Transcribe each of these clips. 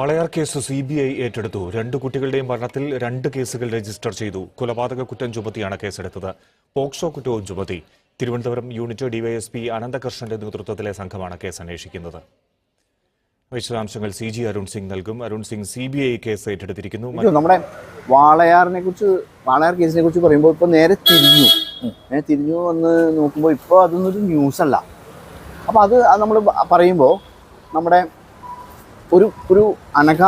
Walayar case C B I ഏറ്റെടുത്തു. രണ്ട് കുട്ടികളുടെയും മരണത്തിൽ രണ്ട് കേസുകൾ രജിസ്റ്റർ ചെയ്തു. കൊലപാതക കുറ്റം ചുമത്തിയാണ് കേസെടുത്തത്. പോക്സോ കുറ്റവും ചുമത്തി. തിരുവനന്തപുരം യൂണിറ്റ് ഡിവൈഎസ്പി അനന്തകൃഷ്ണന്റെ നേതൃത്വത്തിലെ സംഘമാണ് കേസ് അന്വേഷിക്കുന്നത് വിശദാംശങ്ങൾ സി ജി അരുൺ സിംഗ് നൽകും. Arun Singh C B I case ഏറ്റെടുത്തിരിക്കുന്നു. നമ്മുടെ വാളയാറിനെ കുറിച്ച് വാളയാർ കേസിനെ കുറിച്ച് പറയുമ്പോൾ ഇപ്പൊ നേരെ തിരിഞ്ഞു. തിരിഞ്ഞു എന്ന് നോക്കുമ്പോൾ ഇപ്പോൾ ന്യൂസ് അല്ല. അപ്പോൾ അത് നമ്മൾ പറയുമ്പോൾ നമ്മുടെ ഒരു ഒരു അനഘ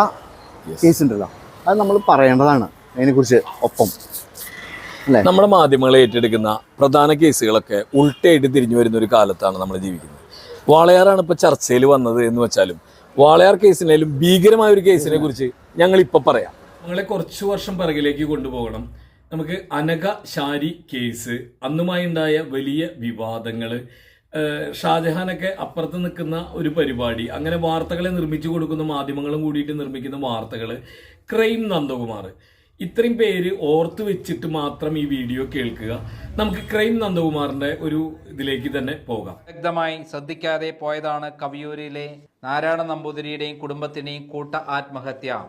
കേസ് ഉണ്ടല്ലോ അത് നമ്മൾ പറയേണ്ടതാണ് അതിനെക്കുറിച്ച് ഒപ്പം. അല്ലേ? നമ്മുടെ മാധ്യമങ്ങൾ ഏറ്റെടുക്കുന്ന പ്രധാന കേസുകളൊക്കെ ഉൾട്ടയായിട്ട് തിരിഞ്ഞു വരുന്ന ഒരു കാലത്താണ് നമ്മൾ ജീവിക്കുന്നത്. വാളയാറാണ് ഇപ്പോൾ ചർച്ചയിൽ വന്നത് എന്ന് വെച്ചാലും വാളയാർ കേസിനായാലും ഭീകരമായ ഒരു കേസിനെ കുറിച്ച് ഞങ്ങൾ ഇപ്പോൾ പറയാം. ഞങ്ങളെ കുറച്ചു വർഷം പിറകിലേക്ക് കൊണ്ടുപോകണം. നമുക്ക് അനഘ ഷാരി കേസ് അന്നുമായി ഉണ്ടായ വലിയ വിവാദങ്ങൾ ഷാജഹാനൊക്കെ അപ്പുറത്ത് നിൽക്കുന്ന ഒരു പരിപാടി. അങ്ങനെ വാർത്തകളെ നിർമ്മിച്ചു കൊടുക്കുന്ന മാധ്യമങ്ങളും കൂടിയിട്ട് നിർമ്മിക്കുന്ന വാർത്തകൾ ക്രൈം നന്ദകുമാർ. ഇത്രയും പേര് ഓർത്ത് വെച്ചിട്ട് മാത്രം ഈ വീഡിയോ കേൾക്കുക. നമുക്ക് ക്രൈം നന്ദകുമാറിന്റെ ഒരു ഇതിലേക്ക് തന്നെ പോകാം. വ്യക്തമായി ശ്രദ്ധിക്കാതെ പോയതാണ് കവിയൂരിലെ നാരായണ നമ്പൂതിരിയുടെയും കുടുംബത്തിന്റെയും കൂട്ട ആത്മഹത്യ.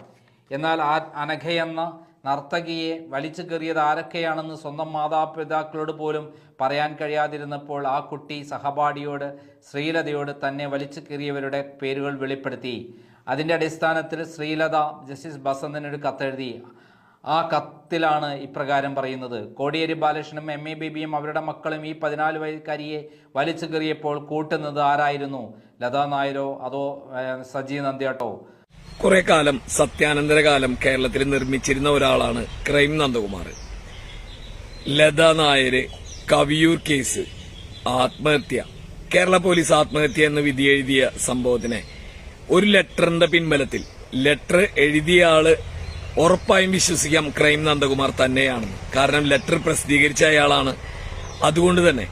എന്നാൽ ആ അനഘയെന്ന നർത്തകിയെ വലിച്ചു കയറിയത് ആരൊക്കെയാണെന്ന് സ്വന്തം മാതാപിതാക്കളോട് പോലും പറയാൻ കഴിയാതിരുന്നപ്പോൾ ആ കുട്ടി സഹപാഠിയോട് ശ്രീലതയോട് തന്നെ വലിച്ചു കയറിയവരുടെ പേരുകൾ വെളിപ്പെടുത്തി. അതിന്റെ അടിസ്ഥാനത്തിൽ ശ്രീലത ജസ്റ്റിസ് ബസന്തനൊരു കത്തെഴുതി. ആ കത്തിലാണ് ഇപ്രകാരം പറയുന്നത്. കോടിയേരി ബാലകൃഷ്ണനും എം എ ബേബിയും അവരുടെ മക്കളും ഈ പതിനാല് വയസ്സുകാരിയെ വലിച്ചു കയറിയപ്പോൾ കൂട്ടുന്നത് ആരായിരുന്നു? ലതാ നായരോ അതോ സജി നന്ദിയാട്ടോ? കുറെ കാലം സത്യാനന്തര കാലം കേരളത്തിൽ നിർമ്മിച്ചിരുന്ന ഒരാളാണ് ക്രൈം നന്ദകുമാർ. ലത നായര് കവിയൂർ കേസ് ആത്മഹത്യ. കേരള പോലീസ് ആത്മഹത്യ എന്ന് വിധി എഴുതിയ സംഭവത്തിനെ ഒരു ലെറ്ററിന്റെ പിൻബലത്തിൽ ലെറ്റർ എഴുതിയ ആൾ ഉറപ്പായും വിശ്വസിക്കാം ക്രൈം നന്ദകുമാർ തന്നെയാണെന്ന്. കാരണം ലെറ്റർ പ്രസിദ്ധീകരിച്ച അയാളാണ്. അതുകൊണ്ട് തന്നെ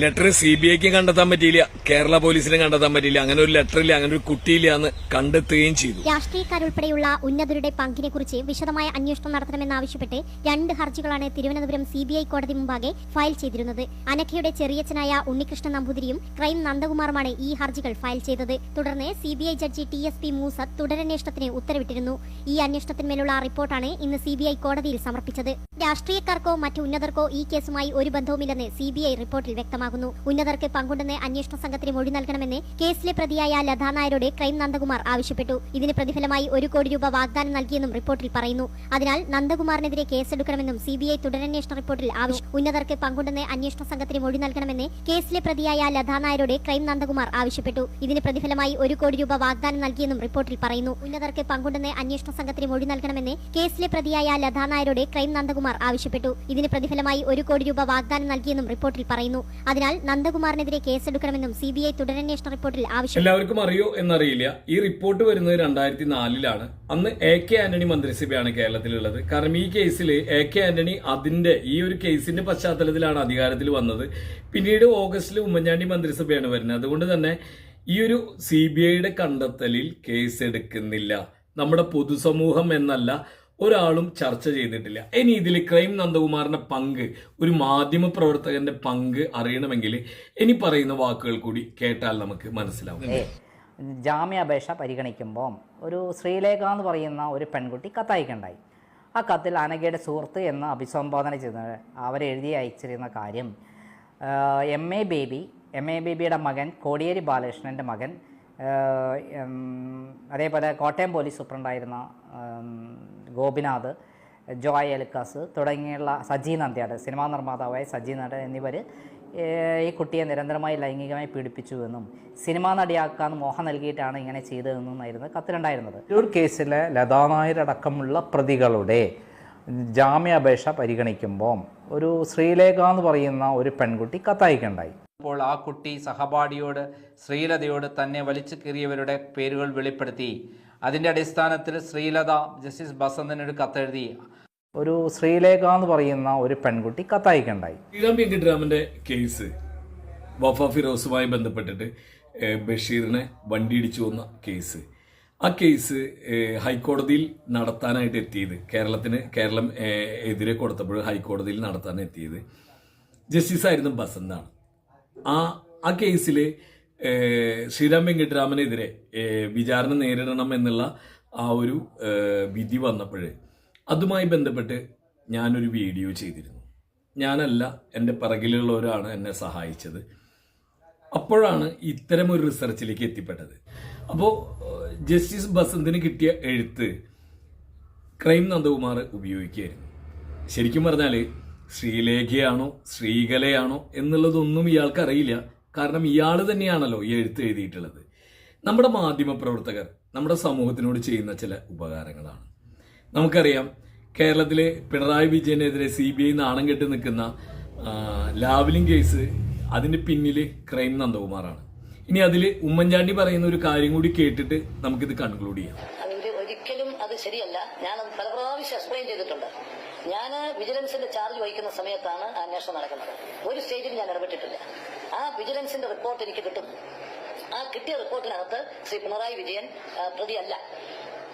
ലെറ്റർ സി ബി ഐക്ക് കണ്ടെത്താൻ പറ്റിയില്ല. കേരള പോലീസിനും കണ്ടെത്താൻ പറ്റിയില്ല. അങ്ങനെ ഒരു ലെറ്റർ ഇല്ല അങ്ങനെ ഒരു കുട്ടിയില്ല എന്ന് കണ്ടെത്തുകയും ചെയ്തു. രാഷ്ട്രീയക്കാരുൾപ്പെടെയുള്ള ഉന്നതരുടെ പങ്കിനെ കുറിച്ച് വിശദമായ അന്വേഷണം നടത്തണമെന്നാവശ്യപ്പെട്ട് രണ്ട് ഹർജികളാണ് തിരുവനന്തപുരം സി ബി ഐ കോടതി മുമ്പാകെ ഫയൽ ചെയ്തിരുന്നത്. അനഖയുടെ ചെറിയച്ഛനായ ഉണ്ണികൃഷ്ണൻ നമ്പൂതിരിയും ക്രൈം നന്ദകുമാറുമാണ് ഈ ഹർജികൾ ഫയൽ ചെയ്തത്. തുടർന്ന് C B I judge T S P Moosa തുടരന്വേഷണത്തിന് ഉത്തരവിട്ടിരുന്നു. ഈ അന്വേഷണത്തിന്മേലുള്ള റിപ്പോർട്ടാണ് ഇന്ന് സി ബി ഐ കോടതിയിൽ സമർപ്പിച്ചത്. രാഷ്ട്രീയക്കാർക്കോ മറ്റു ഉന്നതർക്കോ ഈ കേസുമായി ഒരു ബന്ധവുമില്ലെന്ന് സി ബി ഐ റിപ്പോർട്ടിൽ വ്യക്തമാകുന്നു. ഉന്നതർക്ക് പങ്കുണ്ടെന്ന് അന്വേഷണ സംഘത്തിന് മൊഴി നൽകണമെന്ന് കേസിലെ പ്രതിയായ ലതാ നായരോട് ക്രൈം നന്ദകുമാർ ആവശ്യപ്പെട്ടു. ഇതിന് പ്രതിഫലമായി ഒരു കോടി രൂപ വാഗ്ദാനം നൽകിയെന്നും റിപ്പോർട്ടിൽ പറയുന്നു. അതിനാൽ നന്ദകുമാറിനെതിരെ കേസെടുക്കണമെന്നും സി ബി ഐ തുടരന്വേഷണ റിപ്പോർട്ടിൽ ആവശ്യം ഉന്നതർക്ക് പങ്കുണ്ടെന്ന് അന്വേഷണ സംഘത്തിന് മൊഴി നൽകണമെന്ന് കേസിലെ പ്രതിയായ ലതാ നായരോട് ക്രൈം നന്ദകുമാർ ആവശ്യപ്പെട്ടു. ഇതിന് പ്രതിഫലമായി ഒരു കോടി രൂപ വാഗ്ദാനം നൽകിയെന്നും റിപ്പോർട്ടിൽ പറയുന്നു. ഉന്നതർക്ക് പങ്കുണ്ടെന്ന് അന്വേഷണ സംഘത്തിന് മൊഴി നൽകണമെന്ന് കേസിലെ പ്രതിയായ ലതാ നായരോട് ക്രൈം നന്ദകുമാർ ആവശ്യപ്പെട്ടു. ഇതിന് പ്രതിഫലമായി ഒരു കോടി രൂപ വാഗ്ദാനം നൽകിയെന്നും റിപ്പോർട്ടിൽ പറയുന്നു. അതിനാൽ നന്ദകുമാറിനെതിരെ കേസെടുക്കണമെന്നും സി ബി ഐ തുടരന്വേഷണ റിപ്പോർട്ടിൽ ആവശ്യം. എല്ലാവർക്കും അറിയോ എന്നറിയില്ല. ഈ റിപ്പോർട്ട് വരുന്നത് രണ്ടായിരത്തി നാലിലാണ് അന്ന് എ കെ ആന്റണി മന്ത്രിസഭയാണ് കേരളത്തിലുള്ളത്. കാരണം ഈ കേസിൽ എ കെ ആന്റണി അതിന്റെ ഈ ഒരു കേസിന്റെ പശ്ചാത്തലത്തിലാണ് അധികാരത്തിൽ വന്നത്. പിന്നീട് ഓഗസ്റ്റിൽ ഉമ്മൻചാണ്ടി മന്ത്രിസഭയാണ് വരുന്നത്. അതുകൊണ്ട് തന്നെ ഈ ഒരു സി ബി ഐയുടെ കണ്ടെത്തലിൽ കേസെടുക്കുന്നില്ല. നമ്മുടെ പൊതുസമൂഹം എന്നല്ല ഒരാളും ചർച്ച ചെയ്തിട്ടില്ല. ഇനി ഇതിൽ ക്രൈം നന്ദകുമാറിന്റെ പങ്ക് ഒരു മാധ്യമ പ്രവർത്തകന്റെ പങ്ക് അറിയണമെങ്കിൽ ഇനി പറയുന്ന വാക്കുകൾ കൂടി കേട്ടാൽ നമുക്ക് മനസ്സിലാവും. ജാമ്യാപേക്ഷ പരിഗണിക്കുമ്പോൾ ഒരു ശ്രീലേഖ എന്ന് പറയുന്ന ഒരു പെൺകുട്ടി കത്തയക്കുണ്ടായി. ആ കത്തിൽ അനഘയുടെ സുഹൃത്ത് എന്ന് അഭിസംബോധന ചെയ്തത് അവരെഴുതി അയച്ചിരുന്ന കാര്യം M A Baby M A ബേബിയുടെ മകൻ കോടിയേരി ബാലകൃഷ്ണന്റെ മകൻ അതേപോലെ കോട്ടയം പോലീസ് സൂപ്രണ്ടായിരുന്ന ഗോപിനാഥ് ജോയ് എലുക്കാസ് തുടങ്ങിയുള്ള സജി നന്ദ്യാട് സിനിമാ നിർമ്മാതാവായ സജി നട് എന്നിവർ ഈ കുട്ടിയെ നിരന്തരമായി ലൈംഗികമായി പീഡിപ്പിച്ചുവെന്നും സിനിമാ നടിയാക്കാൻ മോഹം നൽകിയിട്ടാണ് ഇങ്ങനെ ചെയ്തതെന്നുമായിരുന്നു കത്തിലുണ്ടായിരുന്നത് ഒരു കേസിലെ ലതാ നായരടക്കമുള്ള പ്രതികളുടെ ജാമ്യാപേക്ഷ പരിഗണിക്കുമ്പോൾ ഒരു ശ്രീലേഖ എന്ന് പറയുന്ന ഒരു പെൺകുട്ടി കത്തയക്കുണ്ടായി അപ്പോൾ ആ കുട്ടി സഹപാഠിയോട് ശ്രീലതയോട് തന്നെ വലിച്ചു കീറിയവരുടെ പേരുകൾ വെളിപ്പെടുത്തി. അതിന്റെ അടിസ്ഥാനത്തിൽ ശ്രീലത ജസ്റ്റിസ് ബസന്തിന് ഒരു കത്തെഴുതി. ഒരു ശ്രീലേഖ എന്ന് പറയുന്ന ഒരു പെൺകുട്ടി കത്തയക്കണ്ടായി ശ്രീറാം കേസ് വഫ ഫിറോസുമായി ബന്ധപ്പെട്ടിട്ട് ബഷീറിനെ വണ്ടിയിടിച്ചു വന്ന കേസ്. ആ കേസ് ഹൈക്കോടതിയിൽ നടത്താനായിട്ട് എത്തിയത്. കേരളത്തിന് കേരളം എതിരെ കൊടുത്തപ്പോൾ ഹൈക്കോടതിയിൽ നടത്താൻ എത്തിയത് ജസ്റ്റിസ് ആയിരുന്നു ബസന്താണ്. ആ ആ കേസിൽ ശ്രീരാം വെങ്കിട്ടരാമനെതിരെ വിചാരണ നേരിടണം എന്നുള്ള ആ ഒരു വിധി വന്നപ്പോൾ അതുമായി ബന്ധപ്പെട്ട് ഞാനൊരു വീഡിയോ ചെയ്തിരുന്നു. ഞാനല്ല എന്റെ പിറകിലുള്ളവരാണ് എന്നെ സഹായിച്ചത്. അപ്പോഴാണ് ഇത്തരം ഒരു റിസർച്ചിലേക്ക് എത്തിപ്പെട്ടത്. അപ്പോൾ ജസ്റ്റിസ് ബസന്തിന് കിട്ടിയ എഴുത്ത് ക്രൈം നന്ദകുമാർ ഉപയോഗിക്കുകയായിരുന്നു. ശരിക്കും പറഞ്ഞാൽ ശ്രീലേഖയാണോ ശ്രീകലയാണോ എന്നുള്ളതൊന്നും ഇയാൾക്ക് അറിയില്ല കാരണം ഇയാൾ തന്നെയാണല്ലോ ഈ എഴുത്ത് എഴുതിയിട്ടുള്ളത്. നമ്മുടെ മാധ്യമ പ്രവർത്തകർ നമ്മുടെ സമൂഹത്തിനോട് ചെയ്യുന്ന ചില ഉപകാരങ്ങളാണ്. നമുക്കറിയാം കേരളത്തിലെ പിണറായി വിജയനെതിരെ സി ബി ഐ നാണം കെട്ട് നിൽക്കുന്ന ലാവ്ലിൻ കേസ് അതിന്റെ പിന്നിൽ ക്രൈം നന്ദകുമാറാണ്. ഇനി അതിൽ ഉമ്മൻചാണ്ടി പറയുന്ന ഒരു കാര്യം കൂടി കേട്ടിട്ട് നമുക്കിത് കൺക്ലൂഡ് ചെയ്യാം. ഒരിക്കലും അത് ശരിയല്ല. ഞാൻ പല പ്രാവശ്യം എക്സ്പ്ലെയിൻ ചെയ്തിട്ടുണ്ട്. ഞാൻ വിജിലൻസിന്റെ ചാർജ് വഹിക്കുന്ന സമയത്താണ് അന്വേഷണം നടക്കുന്നത്. ഒരു സ്റ്റേജിൽ ഞാൻ ഇടപെട്ടിട്ടില്ല. ആ വിജിലൻസിന്റെ റിപ്പോർട്ട് എനിക്ക് കിട്ടും. ആ കിട്ടിയ റിപ്പോർട്ടിനകത്ത് ശ്രീ പിണറായി വിജയൻ പ്രതിയല്ല.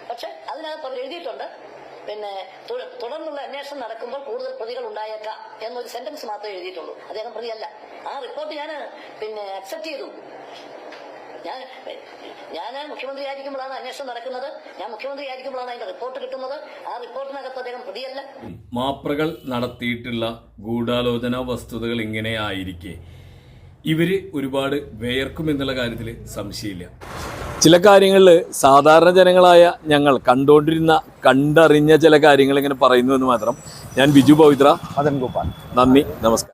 പക്ഷെ അതിനകത്ത് അവർ എഴുതിയിട്ടുണ്ട്. പിന്നെ തുടർന്നുള്ള അന്വേഷണം നടക്കുമ്പോൾ കൂടുതൽ പ്രതികൾ ഉണ്ടായേക്കാം എന്നൊരു സെന്റൻസ് മാത്രമേ എഴുതിയിട്ടുള്ളൂ. അദ്ദേഹം പ്രതിയല്ല. ആ റിപ്പോർട്ട് ഞാൻ പിന്നെ അക്സെപ്റ്റ് ചെയ്തു. ഞാൻ ഞാൻ മുഖ്യമന്ത്രി ആയിരിക്കുമ്പോഴാണ് അന്വേഷണം നടക്കുന്നത്. ഞാൻ മുഖ്യമന്ത്രി ആയിരിക്കുമ്പോഴാണ് അതിന്റെ റിപ്പോർട്ട് കിട്ടുന്നത്. ആ റിപ്പോർട്ടിനകത്ത് അദ്ദേഹം പ്രതിയല്ല. മാപ്രകൾ നടത്തിയിട്ടുള്ള ഗൂഢാലോചന വസ്തുതകൾ ഇങ്ങനെ ആയിരിക്കെ ഒരുപാട് ഒരുപാട് വേർക്കുമെന്നുള്ള കാര്യത്തിൽ സംശയമില്ല. ചില കാര്യങ്ങളിൽ സാധാരണ ജനങ്ങളായ ഞങ്ങൾ കണ്ടുകൊണ്ടിരുന്ന കണ്ടറിഞ്ഞ ചില കാര്യങ്ങൾ ഇങ്ങനെ പറയുന്നു എന്ന് മാത്രം ഞാൻ ബിജു പവിത്ര മദൻ ഗോപാൽ നന്ദി നമസ്കാരം.